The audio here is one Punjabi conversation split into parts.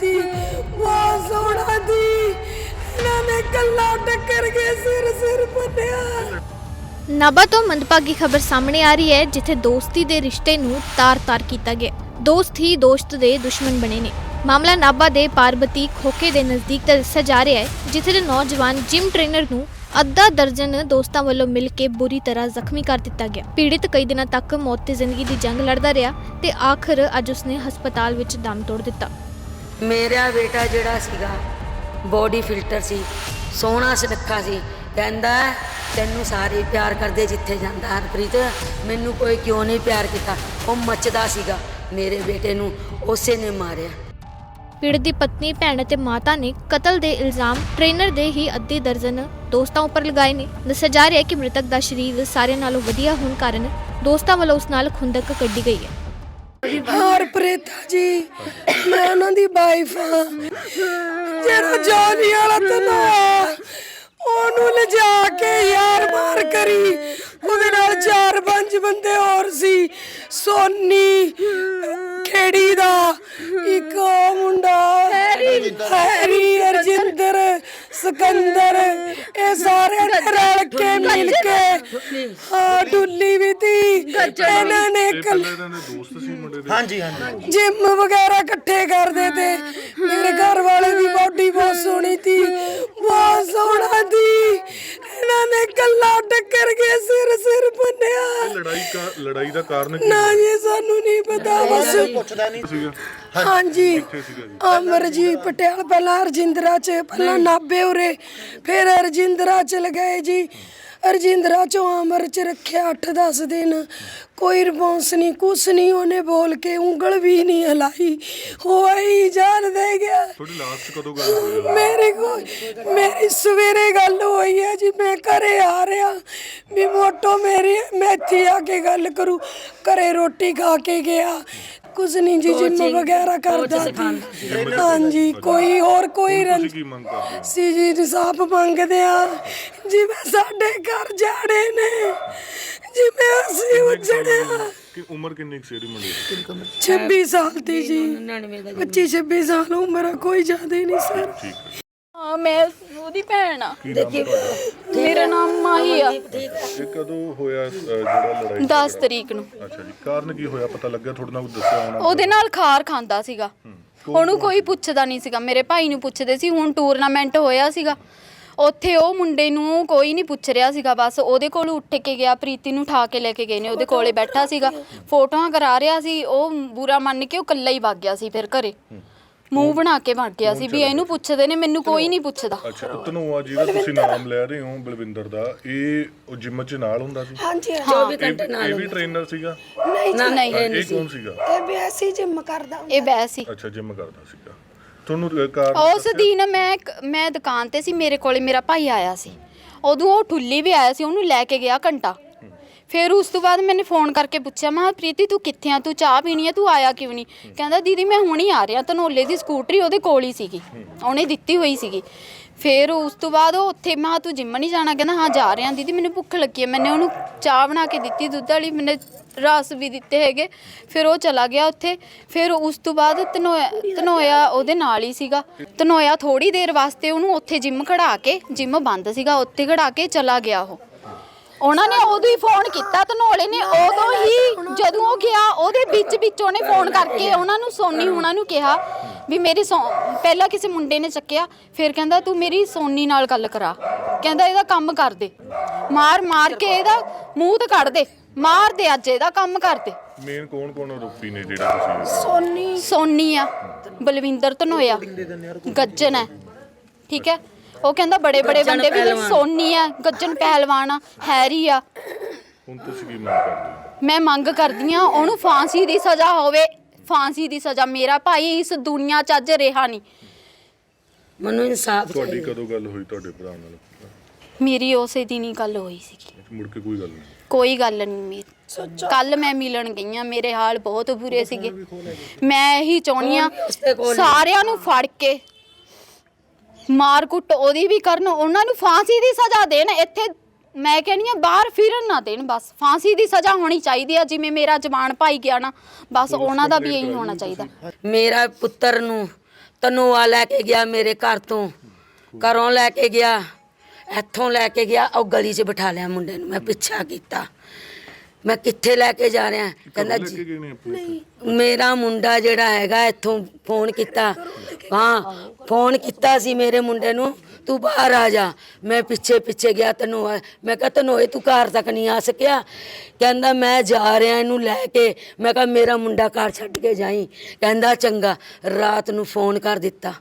ਤੀ। ਬਹੁਤ ਸੋਹਣਾ ਦੀ ਇਹਨਾਂ ਨੇ ਗੱਲਾਂ ਟੱਕਰ ਕੇ ਸਿਰ ਸਿਰ ਬੰਨਿਆ। ਨਾਭਾ ਤੋਂ ਮੰਦਭਾਗੀ ਖਬਰ ਸਾਹਮਣੇ ਆ ਰਹੀ ਹੈ, ਜਿੱਥੇ ਦੋਸਤੀ ਦੇ ਰਿਸ਼ਤੇ ਨੂੰ ਤਾਰ-ਤਾਰ ਕੀਤਾ ਗਿਆ। ਦੋਸਤ ਹੀ ਦੋਸਤ ਦੇ ਦੁਸ਼ਮਣ ਬਣੇ ਨੇ। ਮਾਮਲਾ ਨਾਭਾ ਦੇ ਪਾਰਬਤੀ ਖੋਕੇ ਦੇ ਨਜ਼ਦੀਕ ਦਾ ਦੱਸਿਆ ਜਾ ਰਿਹਾ ਹੈ, ਜਿੱਥੇ ਦੇ ਨੌਜਵਾਨ ਜਿਮ ਟ੍ਰੇਨਰ ਨੂੰ ਅੱਧਾ ਦਰਜਨ ਦੋਸਤਾਂ ਵੱਲੋਂ ਮਿਲ ਕੇ ਬੁਰੀ ਤਰ੍ਹਾਂ ਜ਼ਖਮੀ ਕਰ ਦਿੱਤਾ ਗਿਆ। ਪੀੜਿਤ ਕਈ ਦਿਨਾਂ ਤੱਕ ਮੌਤ ਤੇ ਜ਼ਿੰਦਗੀ ਦੀ ਜੰਗ ਲੜਦਾ ਰਿਹਾ ਤੇ ਆਖਰ ਅੱਜ ਉਸਨੇ ਹਸਪਤਾਲ ਵਿੱਚ ਦਮ ਤੋੜ ਦਿੱਤਾ। ਮੇਰਾ ਬੇਟਾ ਜਿਹੜਾ ਸੀਗਾ ਬੋਡੀ ਫਿਲਟਰ ਸੀ, ਸੋਹਣਾ ਸੁਨੱਖਾ ਸੀ, ਕਹਿੰਦਾ, ਤੈਨੂੰ ਸਾਰੇ ਪਿਆਰ ਕਰਦੇ ਜਿੱਥੇ ਜਾਂਦਾ ਹਰਪ੍ਰੀਤ, ਮੈਨੂੰ ਕੋਈ ਕਿਉਂ ਨਹੀਂ ਪਿਆਰ ਕੀਤਾ? ਉਹ ਮੱਚਦਾ ਸੀਗਾ, ਮੇਰੇ ਬੇਟੇ ਨੂੰ ਉਸੇ ਨੇ ਮਾਰਿਆ। ਪੀੜਤ ਦੀ ਪਤਨੀ, ਭੈਣ ਅਤੇ ਮਾਤਾ ਨੇ ਕਤਲ ਦੇ ਇਲਜ਼ਾਮ ਟ੍ਰੇਨਰ ਦੇ ਹੀ ਅੱਧੀ ਦਰਜਨ ਦੋਸਤਾਂ ਉੱਪਰ ਲਗਾਏ ਨੇ। ਦੱਸਿਆ ਜਾ ਰਿਹਾ ਹੈ ਕਿ ਮ੍ਰਿਤਕ ਦਾ ਸਰੀਰ ਸਾਰਿਆਂ ਨਾਲੋਂ ਵਧੀਆ ਹੋਣ ਕਾਰਨ ਦੋਸਤਾਂ ਵੱਲੋਂ ਉਸ ਨਾਲ ਖੁੰਦਕ ਕੱਢੀ ਗਈ ਹੈ। ਹਰਪ੍ਰੀਤ ਜੀ। ਮੈਂ ਉਹਨਾਂ ਦੀ ਵਾਈਫ ਆ ਜਿਹੜਾ ਜੋਨੀ ਵਾਲਾ ਤਨਾ ਉਹਨੂੰ ਲਿਜਾ ਕੇ ਯਾਰ ਮਾਰ ਕਰੀ। ਉਹਦੇ ਨਾਲ ਚਾਰ ਪੰਜ ਬੰਦੇ ਹੋਰ ਸੀ। ਸੋਨੀ ਖੇੜੀ ਦਾ ਇੱਕ ਉਹ ਮੁੰਡਾ ਹੈਰੀ। ਅਰਜਿੰਦਰ ਸਿਕੰਦਰ ਇਹ ਸਾਰੇ ਰਲ ਕੇ ਮਿਲ ਕੇ ਹਾਂ ਡੁੱਲੀ ਵੀ ਤੀ ਇਹਨਾਂ ਨੇ ਕੱਲ ਇਹਨਾਂ ਦੇ ਦੋਸਤ ਸੀ ਮੁੰਡੇ ਦੇ। ਹਾਂਜੀ ਹਾਂਜੀ। ਜਿਮ ਵਗੈਰਾ ਇਕੱਠੇ ਕਰਦੇ ਤੇ ਮੇਰੇ ਘਰ ਵਾਲੇ ਦੀ ਬੋਡੀ ਬਹੁਤ ਸੋਹਣੀ ਸੀ। ਬਹੁਤ ਸੋਹਣਾ ਸੀ। ਇਹਨਾਂ ਨੇ ਗੱਲਾਂ ਟੱਕਰ ਕੇ ਸਿਰ ਸਿਰ ਬੰਨਿਆ। ਲੜਾਈ ਕਾ ਲੜਾਈ ਦਾ ਕਾਰਨ ਕੀ ਨਾ ਜੀ ਸਾਨੂੰ ਨਹੀਂ ਪਤਾ ਬਸ ਪੁੱਛਦਾ ਨਹੀਂ। ਸੀਗਾ। ਹਾਂਜੀ। ਸੀਗਾ ਜੀ। ਅਮਰਜੀਤ ਪਟਿਆਲ ਪਹਿਲਾਂ ਅਰਜਿੰਦਰਾ ਚ ਪਹਿਲਾਂ ਨਾਬੇ ਉਰੇ ਫਿਰ ਅਰਜਿੰਦਰਾ ਚ ਲਗਾਏ ਜੀ। ਅਰਜਿੰਦਰਾ ਚੋਂ ਅਮਰ ਚ ਰੱਖਿਆ 8-10 ਦਿਨ। ਕੋਈ ਰਿਸਪੌਂਸ ਨਹੀਂ ਕੁਛ ਨਹੀਂ ਉਹਨੇ ਬੋਲ ਕੇ ਉਂਗਲ ਵੀ ਨਹੀਂ ਹਲਾਈ। ਹੋਈ ਜਾਨ ਦੇ ਗਿਆ। ਤੁਹਾਡੀ ਲਾਸਟ ਕਦੋਂ ਗੱਲ ਹੋਈ? ਮੇਰੇ ਕੋ ਮੇਰੀ ਸਵੇਰੇ ਗੱਲ ਹੋਈ ਹੈ ਜੀ ਮੈਂ ਘਰੇ ਆ ਰਿਹਾ। ਵੀ ਮੋਟੋ ਮੇਰੀ ਮੈਂ ਇੱਥੇ ਆ ਕੇ ਗੱਲ ਕਰੂ। ਘਰੇ ਰੋਟੀ ਖਾ ਕੇ ਗਿਆ। ਕੁਝ ਨਹੀਂ ਜੀ ਜਿੰਮ ਵਗੈਰਾ ਕਰਦਾ। ਸੀ ਹਾਂਜੀ ਕੋਈ ਹੋਰ ਕੋਈ ਤੁਸੀਂ ਰੰਜ ਕੀ ਮੰਗ ਕਰਦੇ ਹੋ? ਸੀ ਜੀ ਇਨਸਾਫ ਮੰਗਦੇ ਆ ਜਿਵੇਂ ਸਾਡੇ ਘਰ ਜਾੜੇ ਨੇ ਜਿਵੇਂ ਅਸੀਂ ਉਜੜੇ ਆ ਕਿ ਉਮਰ ਕਿੰਨੀ ਕੁ ਸੀ ਇਹਦੀ ਮੁੰਡੇ ਦੀ? 26 ਸਾਲ ਦੀ ਜੀ। 25 26 ਸਾਲ ਉਮਰ ਆ ਕੋਈ ਜ਼ਿਆਦਾ ਹੀ ਨਹੀਂ ਸਰ। ਠੀਕ ਹੈ। ਹਾਂ ਮੈਂ ਉਹਦੀ ਭੈਣ ਆ। ਕੀ ਨਾਮ ਹੈ ਤੁਹਾਡਾ? ਮੇਰਾ ਨਾਮ ਮਾਹੀ ਆ। ਇਹ ਕਦੋਂ ਹੋਇਆ ਅ, ਜਿਹੜਾ ਲੜਾਈ 10 ਤਰੀਕ ਨੂੰ। ਅੱਛਾ ਜੀ ਕਾਰਨ ਕੀ ਹੋਇਆ? ਪਤਾ ਲੱਗਿਆ ਤੁਹਾਡੇ ਨਾਲ ਕੁਝ ਦੱਸਿਆ ਹੋਣਾ? ਉਹਦੇ ਨਾਲ ਖਾਰ ਖਾਂਦਾ ਸੀਗਾ। ਉਹਨੂੰ ਕੋਈ ਪੁੱਛਦਾ ਨਹੀਂ ਸੀਗਾ। ਮੇਰੇ ਭਾਈ ਨੂੰ ਪੁੱਛਦੇ ਸੀ ਹੁਣ ਟੂਰਨਾਮੈਂਟ ਹੋਇਆ ਸੀਗਾ। ਉੱਥੇ ਉਹ ਮੁੰਡੇ ਨੂੰ ਕੋਈ ਨਹੀਂ ਪੁੱਛ ਰਿਹਾ ਸੀਗਾ ਬਸ ਉਹਦੇ ਕੋਲ ਉੱਠ ਕੇ ਗਿਆ ਪ੍ਰੀਤੀ ਨੂੰ ਠਾ ਕੇ ਲੈ ਕੇ ਗਏ ਨੇ ਉਹਦੇ ਕੋਲੇ ਬੈਠਾ ਸੀਗਾ। ਫੋਟੋਆਂ ਕਰਾ ਰਿਹਾ ਸੀ ਉਹ ਬੁਰਾ ਮੰਨ ਕੇ ਉਹ ਇਕੱਲਾ ਹੀ ਵਗ ਗਿਆ ਸੀ ਫਿਰ ਘਰੇ। ਮੂੰਹ ਬਣਾ ਕੇ ਵਗ ਗਿਆ ਸੀ ਵੀ ਇਹਨੂੰ ਪੁੱਛਦੇ ਨੇ ਮੈਨੂੰ ਕੋਈ ਨਹੀਂ ਪੁੱਛਦਾ। ਅੱਛਾ ਧਨੋਆ ਜਿਹਦਾ ਤੁਸੀਂ ਨਾਮ ਲੈ ਰਹੇ ਹੋ ਬਲਵਿੰਦਰ ਦਾ ਇਹ ਉਹ ਜਿਮ 'ਚ ਨਾਲ ਹੁੰਦਾ ਸੀ? ਹਾਂਜੀ ਇਹ 24 ਘੰਟੇ ਇਹ ਨਾਲ ਵੀ ਟ੍ਰੇਨਰ ਸੀਗਾ? ਨਹੀਂ ਜੀ। ਨਹੀਂ ਇਹ ਕੌਣ ਸੀਗਾ? ਇਹ ਵੀ ਐਸੀ ਜਿੰਮ ਕਰਦਾ ਹੁੰਦਾ। ਇਹ ਬੈ ਸੀ ਅੱਛਾ ਜਿਮ ਕਰਦਾ ਸੀਗਾ। ਤੁਹਾਨੂੰ ਅ, ਉਸ ਦਿਨ ਮੈਂ ਮੈਂ ਦੁਕਾਨ ਤੇ ਸੀ ਮੇਰੇ ਕੋਲੇ ਮੇਰਾ ਭਾਈ ਆਇਆ ਸੀ। ਉਦੋਂ ਉਹ ਠੁੱਲੀ ਵੀ ਆਇਆ ਸੀ ਉਹਨੂੰ ਲੈ ਕੇ ਗਿਆ ਘੰਟਾ। ਫਿਰ ਉਸ ਤੋਂ ਬਾਅਦ ਮੈਨੇ ਫੋਨ ਕਰਕੇ ਪੁੱਛਿਆ ਮੈਂ ਕਿਹਾ, ਪ੍ਰੀਤੀ ਤੂੰ ਕਿੱਥੇ ਆ? ਤੂੰ ਚਾਹ ਪੀਣੀ ਆ? ਤੂੰ ਆਇਆ ਕਿਉਂ ਨਹੀਂ? ਕਹਿੰਦਾ ਦੀਦੀ ਮੈਂ ਹੁਣ ਹੀ ਆ ਰਿਹਾ। ਧਨੋਲੇ ਦੀ ਸਕੂਟਰੀ ਉਹਦੇ ਕੋਲ ਹੀ ਸੀਗੀ। ਉਹਨੇ ਦਿੱਤੀ ਹੋਈ ਸੀਗੀ। ਫਿਰ ਉਸ ਤੋਂ ਬਾਅਦ ਉਹ ਉੱਥੇ ਮੈਂ ਤੂੰ ਜਿੰਮ ਨਹੀਂ ਜਾਣਾ? ਕਹਿੰਦਾ ਹਾਂ ਜਾ ਰਿਹਾ। ਦੀਦੀ ਮੈਨੂੰ ਭੁੱਖ ਲੱਗੀ ਹੈ ਮੈਨੇ ਉਹਨੂੰ ਚਾਹ ਬਣਾ ਕੇ ਦਿੱਤੀ ਦੁੱਧ ਵਾਲੀ। ਮੈਨੇ ਰਸ ਵੀ ਦਿੱਤੇ ਹੈਗੇ। ਫਿਰ ਉਹ ਚਲਾ ਗਿਆ ਉੱਥੇ। ਫਿਰ ਉਸ ਤੋਂ ਬਾਅਦ ਧਨੋਇਆ ਧਨੋਇਆ ਉਹਦੇ ਨਾਲ ਹੀ ਸੀਗਾ। ਧਨੋਇਆ ਥੋੜੀ ਦੇਰ ਵਾਸਤੇ ਉਹਨੂੰ ਉੱਥੇ ਜਿੰਮ ਖੜਾ ਕੇ ਜਿੰਮ ਬੰਦ ਸੀਗਾ ਉੱਥੇ ਖੜਾ ਕੇ ਚਲਾ ਗਿਆ ਉਹ। ਉਹਨਾਂ ਨੇ ਉਦੋਂ ਹੀ ਫੋਨ ਕੀਤਾ ਧਨੋਲੇ ਨੇ ਉਦੋਂ ਹੀ ਜਦੋਂ ਉਹ ਗਿਆ ਉਹਦੇ ਵਿੱਚ ਵਿੱਚ ਉਹਨੇ ਫੋਨ ਕਰਕੇ ਉਹਨਾਂ ਨੂੰ ਸੋਨੀ ਹੁਣਾਂ ਨੂੰ ਕਿਹਾ ਵੀ ਮੇਰੀ ਸੋ- ਪਹਿਲਾਂ ਕਿਸੇ ਮੁੰਡੇ ਨੇ ਚੱਕਿਆ ਫਿਰ ਕਹਿੰਦਾ ਤੂੰ ਮੇਰੀ ਸੋਨੀ ਨਾਲ ਗੱਲ ਕਰਾ। ਕਹਿੰਦਾ ਇਹਦਾ ਕੰਮ ਕਰ ਦੇ। ਮਾਰ ਮਾਰ ਕੇ ਇਹਦਾ ਮੂੰਹ ਤੇ ਕੱਢ ਦੇ। ਮਾਰ ਦੇ ਅੱਜ ਇਹਦਾ ਕੰਮ ਕਰ ਦੇ। ਮੇਨ ਕੌਣ ਕੌਣ ਆਰੋਪੀ ਨੇ ਜਿਹੜਾ ਤੁਸੀਂ ਸੋਨੀ। ਸੋਨੀ ਆ। ਬਲਵਿੰਦਰ ਧਨੋਇਆ। ਗੱਜਨ ਹੈ। ਠੀਕ ਹੈ। ਉਹ ਕਹਿੰਦਾ ਬੜੇ ਬੜੇ ਬੰਦੇ ਵੀ ਸੋਨੀ ਆ ਗੱਜਨ ਪਹਿਲਵਾਨ ਆ ਹੈਰੀ ਆ। ਹੁਣ ਤੁਸੀਂ ਕੀ ਮੰਗ ਕਰਦੇ ਹੋ? ਮੈਂ ਮੰਗ ਕਰਦੀ ਆ ਉਹਨੂੰ ਫਾਂਸੀ ਦੀ ਸਜ਼ਾ ਹੋਵੇ ਫਾਂਸੀ ਦੀ ਸਜ਼ਾ। ਮੇਰਾ ਭਾਈ ਇਸ ਦੁਨੀਆ 'ਚ ਅੱਜ ਰਿਹਾ ਨਹੀਂ। ਮੈਨੂੰ ਇਨਸਾਫ ਤੁਹਾਡੀ ਕਦੋਂ ਗੱਲ ਹੋਈ ਤੁਹਾਡੇ ਭਰਾ ਨਾਲ? ਮੇਰੀ ਉਸੇ ਦਿਨ ਹੀ ਗੱਲ ਹੋਈ ਸੀਗੀ। ਮੁੜ ਕੇ ਕੋਈ ਗੱਲ ਨਹੀਂ। ਕੋਈ ਗੱਲ ਨਹੀਂ ਮੇਰੀ। ਕੱਲ ਮੈਂ ਮਿਲਣ ਗਈ ਆ ਮੇਰੇ ਹਾਲ ਬਹੁਤ ਬੁਰੇ ਸੀਗੇ। ਮੈਂ ਇਹੀ ਚਾਹੁੰਦੀ ਆ ਸਾਰਿਆਂ ਨੂੰ ਫੜ ਕੇ ਮਾਰ ਕੁੱਟ ਉਹਦੀ ਵੀ ਕਰਨ ਉਹਨਾਂ ਨੂੰ ਫਾਂਸੀ ਦੀ ਸਜ਼ਾ ਦੇਣ ਇੱਥੇ ਮੈਂ ਕਹਿੰਦੀ ਆ ਬਾਹਰ ਫਿਰਨ ਨਾ ਦੇਣ ਬਸ ਫਾਂਸੀ ਦੀ ਸਜ਼ਾ ਹੋਣੀ ਚਾਹੀਦੀ ਆ ਜਿਵੇਂ ਮੇਰਾ ਜਵਾਨ ਭਾਈ ਗਿਆ ਨਾ ਬਸ ਉਹਨਾਂ ਦਾ ਵੀ ਇਹੀ ਹੋਣਾ ਚਾਹੀਦਾ। ਮੇਰਾ ਪੁੱਤਰ ਨੂੰ ਤਨੋਆ ਲੈ ਕੇ ਗਿਆ ਮੇਰੇ ਘਰ ਤੋਂ। ਘਰੋਂ ਲੈ ਕੇ ਗਿਆ ਇੱਥੋਂ ਲੈ ਕੇ ਗਿਆ ਉਹ ਗਲੀ 'ਚ ਬਿਠਾ ਲਿਆ ਮੁੰਡੇ ਨੂੰ ਮੈਂ ਪਿੱਛਾ ਕੀਤਾ। ਮੈਂ ਕਿੱਥੇ ਲੈ ਕੇ ਜਾ ਰਿਹਾ? ਕਹਿੰਦਾ ਲੈ ਜੀ। ਕੇ ਗਏ ਨੇ ਆਪਣੇ ਮੇਰਾ ਮੁੰਡਾ ਜਿਹੜਾ ਹੈਗਾ ਇੱਥੋਂ ਫੋਨ ਕੀਤਾ। ਹਾਂ ਫੋਨ ਕੀਤਾ ਸੀ ਮੇਰੇ ਮੁੰਡੇ ਨੂੰ। ਤੂੰ ਬਾਹਰ ਆ ਜਾ। ਮੈਂ ਪਿੱਛੇ ਪਿੱਛੇ ਗਿਆ ਤੈਨੂੰ। ਮੈਂ ਕਿਹਾ ਤੈਨੂੰ ਇਹ ਤੂੰ ਘਰ ਤੱਕ ਨਹੀਂ ਆ ਸਕਿਆ। ਕਹਿੰਦਾ ਮੈਂ ਜਾ ਰਿਹਾ ਇਹਨੂੰ ਲੈ ਕੇ। ਮੈਂ ਕਿਹਾ ਮੇਰਾ ਮੁੰਡਾ ਘਰ ਛੱਡ ਕੇ ਜਾਈ। ਕਹਿੰਦਾ ਚੰਗਾ। ਰਾਤ ਨੂੰ ਫੋਨ ਕਰ ਦਿੱਤਾ।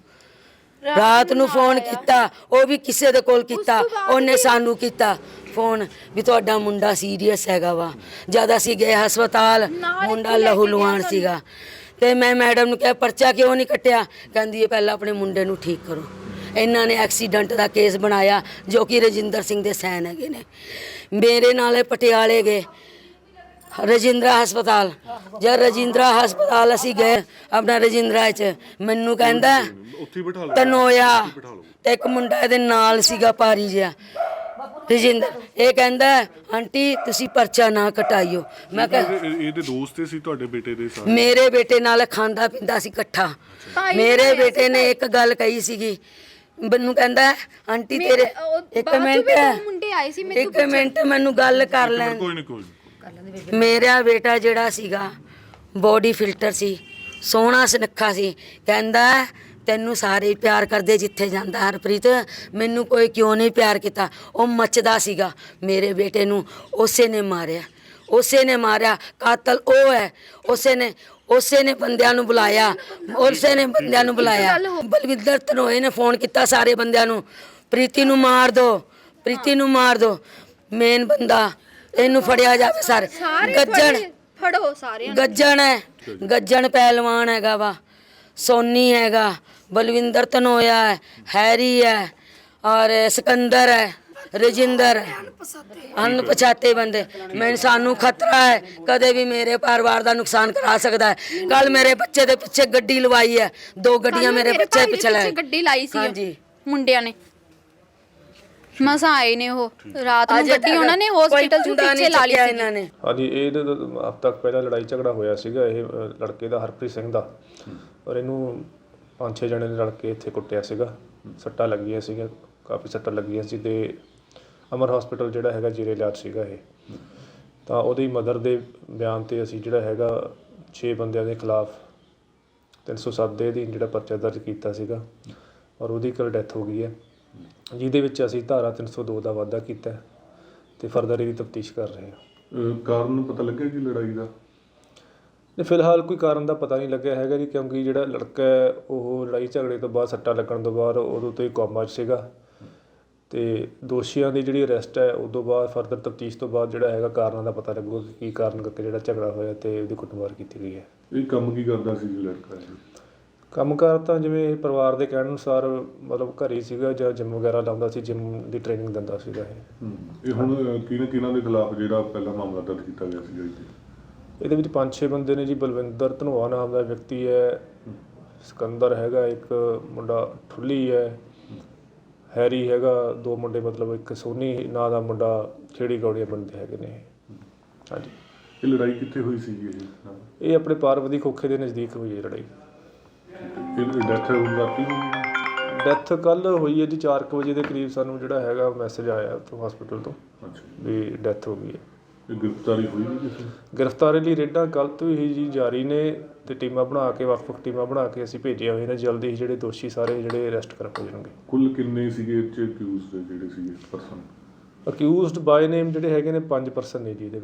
ਰਾਤ ਨੂੰ ਫੋਨ ਕੀਤਾ। ਉਹ ਵੀ ਕਿਸੇ ਦੇ ਕੋਲ ਕੀਤਾ। ਉਹਨੇ ਸਾਨੂੰ ਕੀਤਾ। ਫੋਨ ਵੀ ਤੁਹਾਡਾ ਮੁੰਡਾ ਸੀਰੀਅਸ ਹੈਗਾ ਵਾ। ਜਦ ਅਸੀਂ ਗਏ ਹਸਪਤਾਲ ਮੁੰਡਾ ਲਹੂ ਲੁਹਾਨ ਸੀਗਾ। ਤੇ ਮੈਂ ਮੈਡਮ ਨੂੰ ਕਿਹਾ ਪਰਚਾ ਕਿਉਂ ਨਹੀਂ ਕੱਟਿਆ? ਕਹਿੰਦੀ ਇਹ ਪਹਿਲਾਂ ਆਪਣੇ ਮੁੰਡੇ ਨੂੰ ਠੀਕ ਕਰੋ। ਇਹਨਾਂ ਨੇ ਐਕਸੀਡੈਂਟ ਦਾ ਕੇਸ ਬਣਾਇਆ ਜੋ ਕਿ ਰਜਿੰਦਰ ਸਿੰਘ ਦੇ ਸੈਨ ਹੈਗੇ ਨੇ। ਮੇਰੇ ਨਾਲ ਇਹ ਪਟਿਆਲੇ ਗਏ। ਰਜਿੰਦਰਾ ਹਸਪਤਾਲ। ਜਦ ਰਜਿੰਦਰਾ ਹਸਪਤਾਲ ਅਸੀਂ ਗਏ ਆਪਣਾ ਰਜਿੰਦਰਾ ਚ ਮੈਨੂੰ ਕਹਿੰਦਾ ਉੱਥੇ ਹੀ ਬਿਠਾ ਲਓ। ਤਨੋਇਆ ਤੇ ਇੱਕ ਮੁੰਡਾ ਇਹਦੇ ਨਾਲ ਸੀਗਾ ਪਾਰੀ ਜਿਹਾ। ਰਜਿੰਦਰ ਇਹ ਕਹਿੰਦਾ ਆਂਟੀ ਤੁਸੀਂ ਪਰਚਾ ਨਾ ਕਟਾਈਓ। ਮੈਂ ਕਿਹਾ ਇਹ- ਇਹ- ਇਹਦੇ ਦੋਸਤ ਹੀ ਸੀ ਤੁਹਾਡੇ ਬੇਟੇ ਦੇ ਸਾਰੇ? ਮੇਰੇ ਬੇਟੇ ਨਾਲ ਖਾਂਦਾ ਪੀਂਦਾ ਸੀ ਇਕੱਠਾ। ਮੇਰੇ ਬੇਟੇ ਨੇ ਇੱਕ ਗੱਲ ਕਹੀ ਸੀਗੀ। ਮੈਨੂੰ ਕਹਿੰਦਾ ਆਂਟੀ ਤੇਰੇ ਇੱਕ ਮਿੰਟ। ਮੁੰਡੇ ਆਏ ਸੀ ਮੇਰੇ ਇੱਕ ਮਿੰਟ ਮੈਨੂੰ ਗੱਲ ਕਰ ਲੈਣ। ਕੋਈ ਨਹੀਂ ਕੋਈ ਨੀ। ਮੇਰਾ ਬੇਟਾ ਜਿਹੜਾ ਸੀਗਾ ਬੋਡੀ ਫਿਲਟਰ ਸੀ। ਸੋਹਣਾ ਸੁਨੱਖਾ ਸੀ। ਕਹਿੰਦਾ ਤੈਨੂੰ ਸਾਰੇ ਹੀ ਪਿਆਰ ਕਰਦੇ ਜਿੱਥੇ ਜਾਂਦਾ ਹਰਪ੍ਰੀਤ। ਮੈਨੂੰ ਕੋਈ ਕਿਉਂ ਨਹੀਂ ਪਿਆਰ ਕੀਤਾ? ਉਹ ਮੱਚਦਾ ਸੀਗਾ। ਮੇਰੇ ਬੇਟੇ ਨੂੰ ਉਸੇ ਨੇ ਮਾਰਿਆ। ਉਸੇ ਨੇ ਮਾਰਿਆ। ਕਾਤਲ ਉਹ ਹੈ। ਉਸੇ ਨੇ ਉਸੇ ਨੇ ਬੰਦਿਆਂ ਨੂੰ ਬੁਲਾਇਆ। ਉਸੇ ਨੇ ਬੰਦਿਆਂ ਨੂੰ ਬੁਲਾਇਆ। ਬਲਵਿੰਦਰ ਧਨੋਏ ਨੇ ਫੋਨ ਕੀਤਾ ਸਾਰੇ ਬੰਦਿਆਂ ਨੂੰ। ਪ੍ਰੀਤੀ ਨੂੰ ਮਾਰ ਦੋ। ਪ੍ਰੀਤੀ ਨੂੰ ਮਾਰ ਦੋ। ਮੇਨ ਬੰਦਾ। ਇਹਨੂੰ ਫੜਿਆ ਜਾਵੇ ਸਾਰੇ। ਗੱਜਣ। ਫੜੋ। ਸਾਰੇ ਗੱਜਣ ਹੈ। ਗੱਜਣ ਪਹਿਲਵਾਨ ਹੈਗਾ ਵਾ। ਸੋਨੀ ਹੈਗਾ ਬਲਵਿੰਦਰ ਧਨੋਇਆ ਹੈ ਹੈਰੀ ਹੈ ਔਰ ਸਿਕੰਦਰ ਹੈ ਰਜਿੰਦਰ ਹੈ। ਅਣਪਛਾਤੇ ਬੰਦੇ। ਮੈਨੂੰ ਸਾਨੂੰ ਖਤਰਾ ਹੈ ਕਦੇ ਵੀ ਮੇਰੇ ਪਰਿਵਾਰ ਦਾ ਨੁਕਸਾਨ ਕਰਾ ਸਕਦਾ ਹੈ। ਕੱਲ ਮੇਰੇ ਬੱਚੇ ਦੇ ਪਿੱਛੇ ਗੱਡੀ ਲਵਾਈ ਹੈ ਦੋ ਗੱਡੀਆਂ ਮੇਰੇ ਬੱਚੇ ਪਿੱਛੇ ਲੈ ਗੱਡੀ ਲਾਈ ਸੀ ਹਾਂਜੀ। ਮੁੰਡਿਆਂ ਨੇ। ਮਸਾਂ ਆਏ ਨੇ ਉਹ ਰਾਤ ਨੂੰ ਗੱਡੀ ਉਹਨਾਂ ਨੇ ਹਸਪੀਟਲ ਚ ਪਿੱਛੇ ਲਾ ਲਈ ਸੀ ਇਹਨਾਂ ਨੇ। ਹਾਂਜੀ ਇਹ ਹਫ਼ਤਾ ਤੱਕ ਪਹਿਲਾਂ ਲੜਾਈ ਝਗੜਾ ਹੋਇਆ ਸੀਗਾ ਇਹ ਲੜਕੇ ਦਾ ਹਰਪ੍ਰੀਤ ਸਿੰਘ ਦਾ। ਔਰ ਇਹਨੂੰ ਪੰਜ ਛੇ ਜਣੇ ਨੇ ਲੜ ਕੇ ਇੱਥੇ ਕੁੱਟਿਆ ਸੀਗਾ। ਸੱਟਾਂ ਲੱਗੀਆਂ ਸੀਗੀਆਂ, ਕਾਫੀ ਸੱਟਾਂ ਲੱਗੀਆਂ ਸੀ ਤੇ ਅਮਰ ਹਸਪੀਟਲ ਜਿਹੜਾ ਹੈਗਾ ਜੀਰੇ ਇਲਾਜ ਸੀਗਾ ਇਹ। ਤਾਂ ਉਹਦੀ ਮਦਰ ਦੇ ਬਿਆਨ ਤੇ ਅਸੀਂ ਜਿਹੜਾ ਹੈਗਾ 6 ਬੰਦਿਆਂ ਦੇ ਖਿਲਾਫ 307 ਦੇ ਅਧੀਨ ਜਿਹੜਾ ਪਰਚਾ ਦਰਜ ਕੀਤਾ ਸੀਗਾ ਔਰ ਉਹਦੀ ਕੱਲ ਡੈਥ ਹੋ ਗਈ ਹੈ। ਜਿਹਦੇ ਵਿੱਚ ਅਸੀਂ ਧਾਰਾ 302 ਦਾ ਵਾਅਦਾ ਕੀਤਾ ਹੈ ਤੇ ਫਰਦਰ ਇਹਦੀ ਤਫਤੀਸ਼ ਕਰ ਰਹੇ ਹਾਂ। ਅਹ ਕਾਰਨ ਪਤਾ ਲੱਗਿਆ ਕਿ ਲੜਾਈ ਦਾ? ਤੇ ਫਿਲਹਾਲ ਕੋਈ ਕਾਰਨ ਦਾ ਪਤਾ ਨਹੀਂ ਲੱਗਿਆ ਹੈਗਾ ਜੀ ਕਿਉਂਕਿ ਜਿਹੜਾ ਲੜਕਾ ਹੈ ਉਹ ਲੜਾਈ ਝਗੜੇ ਤੋਂ ਬਾਅਦ ਸੱਟਾ ਲੱਗਣ ਤੋਂ ਬਾਅਦ ਉਦੋਂ ਤੋਂ ਹੀ ਕੋਮਾ 'ਚ ਸੀਗਾ। ਤੇ ਦੋਸ਼ੀਆਂ ਦੀ ਜਿਹੜੀ ਅਰੈਸਟ ਹੈ ਉਦੋਂ ਬਾਅਦ ਫਰਦਰ ਤਫਤੀਸ਼ ਤੋਂ ਬਾਅਦ ਜਿਹੜਾ ਹੈਗਾ ਕਾਰਨਾਂ ਦਾ ਪਤਾ ਲੱਗੂਗਾ ਕਿ ਕੀ ਕਾਰਨ ਕਰਕੇ ਜਿਹੜਾ ਝਗੜਾ ਹੋਇਆ ਤੇ ਉਹਦੀ ਕੁੱਟਮਾਰ ਕੀਤੀ ਗਈ ਹੈ। ਇਹ ਕੰਮ ਕੀ ਕਰਦਾ ਸੀ ਜੀ ਲੜਕਾ ਇਹ? ਕੰਮਕਾਰ ਤਾਂ ਜਿਵੇਂ ਪਰਿਵਾਰ ਦੇ ਕਹਿਣ ਅਨੁਸਾਰ ਮਤਲਬ ਘਰੇ ਹੀ ਸੀਗਾ ਜਾਂ ਜਿਮ ਵਗੈਰਾ ਲਾਉਂਦਾ ਸੀ ਜਿਮ ਦੀ ਟ੍ਰੇਨਿੰਗ ਦਿੰਦਾ ਸੀਗਾ ਇਹ ਹੁਣ ਕਿਹਨਾਂ ਕਿਹਨਾਂ ਦੇ ਖਿਲਾਫ ਜਿਹੜਾ ਪਹਿਲਾ ਮਾਮਲਾ ਦਰਜ ਕੀਤਾ ਗਿਆ ਸੀ ਜੀ? ਇਹਦੇ ਵਿੱਚ ਪੰਜ ਛੇ ਬੰਦੇ ਨੇ ਜੀ ਬਲਵਿੰਦਰ ਧਨੋਆ ਨਾਮ ਦਾ ਵਿਅਕਤੀ ਹੈ ਸਿਕੰਦਰ ਹੈਗਾ ਇੱਕ ਮੁੰਡਾ ਠੁੱਲੀ ਹੈ ਹੈਰੀ ਹੈਗਾ ਦੋ ਮੁੰਡੇ ਮਤਲਬ ਇੱਕ ਸੋਨੀ ਨਾਂ ਦਾ ਮੁੰਡਾ ਖੇੜੀ ਗੌੜੀਆਂ ਬੰਦੇ ਹੈਗੇ ਨੇ। ਹਾਂਜੀ। ਇਹ ਲੜਾਈ ਕਿੱਥੇ ਹੋਈ ਸੀ ਜੀ ਇਹ? ਇਹ ਆਪਣੇ ਪਾਰਵਤੀ ਖੋਖੇ ਦੇ ਨਜ਼ਦੀਕ ਹੋਈ ਹੈ ਲੜਾਈ। ਡੈਥ ਰਾਤੀ ਹੋਈ ਹੈ? ਡੈਥ ਕੱਲ ਹੋਈ ਹੈ ਜੀ 4:00 ਵਜੇ ਦੇ ਕਰੀਬ ਸਾਨੂੰ ਜਿਹੜਾ ਹੈਗਾ ਮੈਸੇਜ ਆਇਆ ਤੋਂ ਹਸਪੀਟਲ ਤੋਂ ਅੱਛਾ। ਵੀ ਡੈਥ ਹੋ ਗਈ ਹੈ। ਇਹ ਗ੍ਰਿਫਤਾਰੀ ਹੋਈ ਨਹੀਂ ਕਿਸੇ? ਗ੍ਰਿਫਤਾਰੀ ਲਈ ਰੇਡਾਂ ਕੱਲ੍ਹ ਤੋਂ ਹੀ ਜੀ ਜਾਰੀ ਨੇ ਤੇ ਟੀਮਾਂ ਬਣਾ ਕੇ ਵੱਖ-ਵੱਖ ਟੀਮਾਂ ਬਣਾ ਕੇ ਅਸੀਂ ਭੇਜੇ ਹੋਏ ਨੇ। ਜਲਦੀ ਹੀ ਜਿਹੜੇ ਦੋਸ਼ੀ ਸਾਰੇ ਜਿਹੜੇ ਅਰੈਸਟ ਕਰ ਹੋ ਜਾਣਗੇ ਕੁੱਲ ਕਿੰਨੇ ਸੀਗੇ ਇਹ ਚ ਅਕਿਊਜ਼ਡ ਜਿਹੜੇ ਸੀਗੇ ਪਰਸਨ ਅਕਿਊਜ਼ਡ ਬਾਈ ਨੇਮ ਜਿਹੜੇ ਹੈਗੇ ਨੇ 5 ਪਰਸਨ ਨੇ ਜੀ ਇਹਦੇ ਵਿੱਚ।